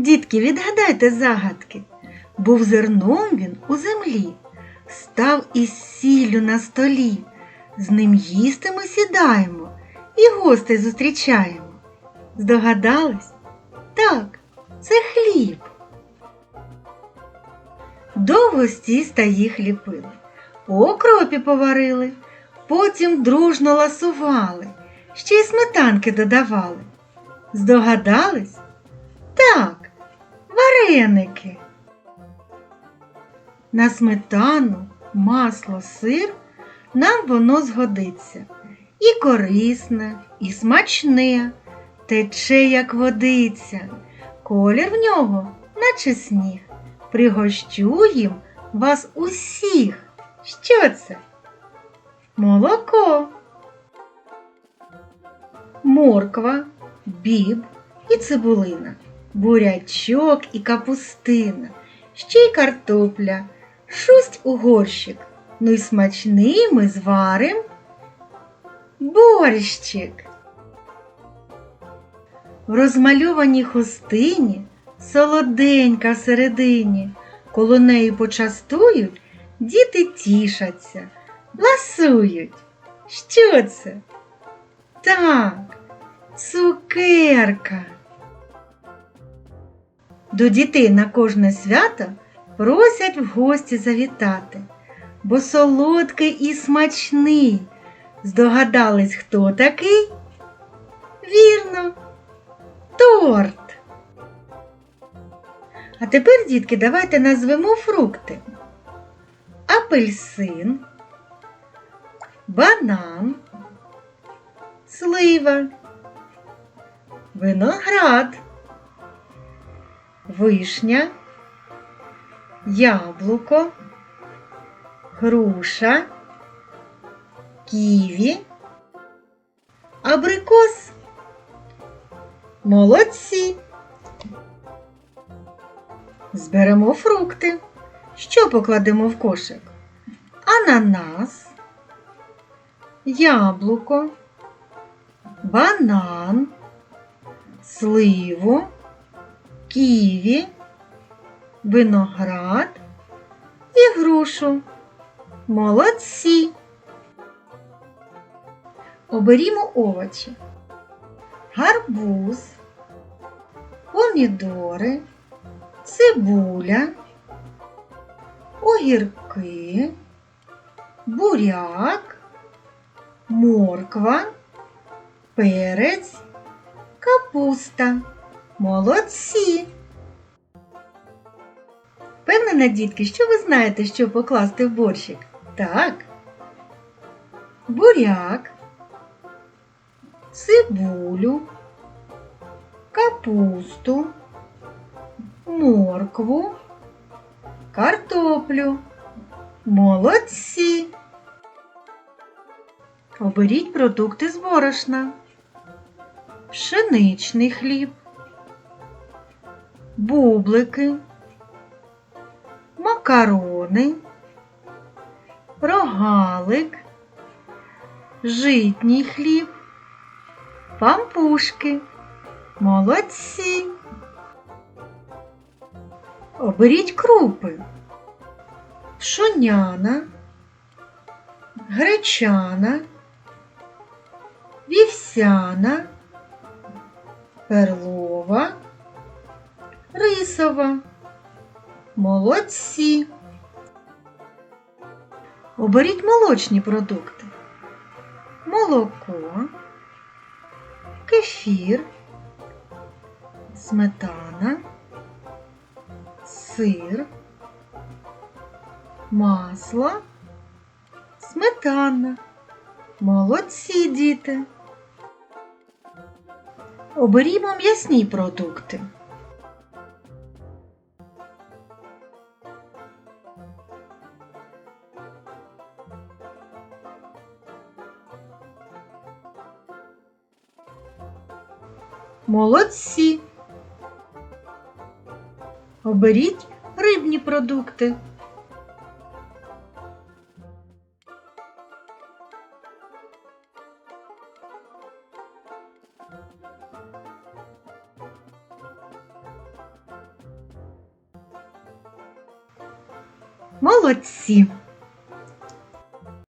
Дітки, відгадайте загадки. Був зерном він у землі, став із сіллю на столі. З ним їсти ми сідаємо і гостей зустрічаємо. Здогадались? Так, це хліб. Довго з тіста їх ліпили, окропі поварили, потім дружно ласували, ще й сметанки додавали. Здогадались? Так, вареники. На сметану, масло, сир нам воно згодиться. І корисне, і смачне, тече, як водиця, колір в нього, наче сніг. Пригощу їм вас усіх. Що це? Молоко. Морква, біб і цибулина, бурячок і капустина, ще й картопля, шусть у горщик. Ну й смачний ми зварим борщик. В розмальованій хустині солоденька всередині, коло неї почастують, діти тішаться, ласують. Що це? Так, цукерка. До дітей на кожне свято просять в гості завітати, бо солодкий і смачний. Здогадались, хто такий? Вірно, торт. А тепер, дітки, давайте назвемо фрукти. Апельсин, банан, слива, виноград, вишня, яблуко, груша, ківі, абрикос. Молодці! Зберемо фрукти. Що покладемо в кошик? Ананас, яблуко, банан, сливу, ківі, виноград і грушу. Молодці. Оберімо овочі. Гарбуз, помідори, цибуля, огірки, буряк, морква, перець, капуста. Молодці! Певнена, дітки, що ви знаєте, що покласти в борщик? Так. Буряк, цибулю, капусту, моркву, картоплю. Молодці! Оберіть продукти з борошна. Пшеничний хліб, бублики, макарони, рогалик, житній хліб, пампушки. Молодці! Оберіть крупи. Пшоняна, гречана, вівсяна, перлова, рисова. Молодці. Оберіть молочні продукти. Молоко, кефір, сметана, сир, масло, сметана. Молодці діти. Оберімо м'ясні продукти. Молодці. Оберіть рибні продукти. Молодці.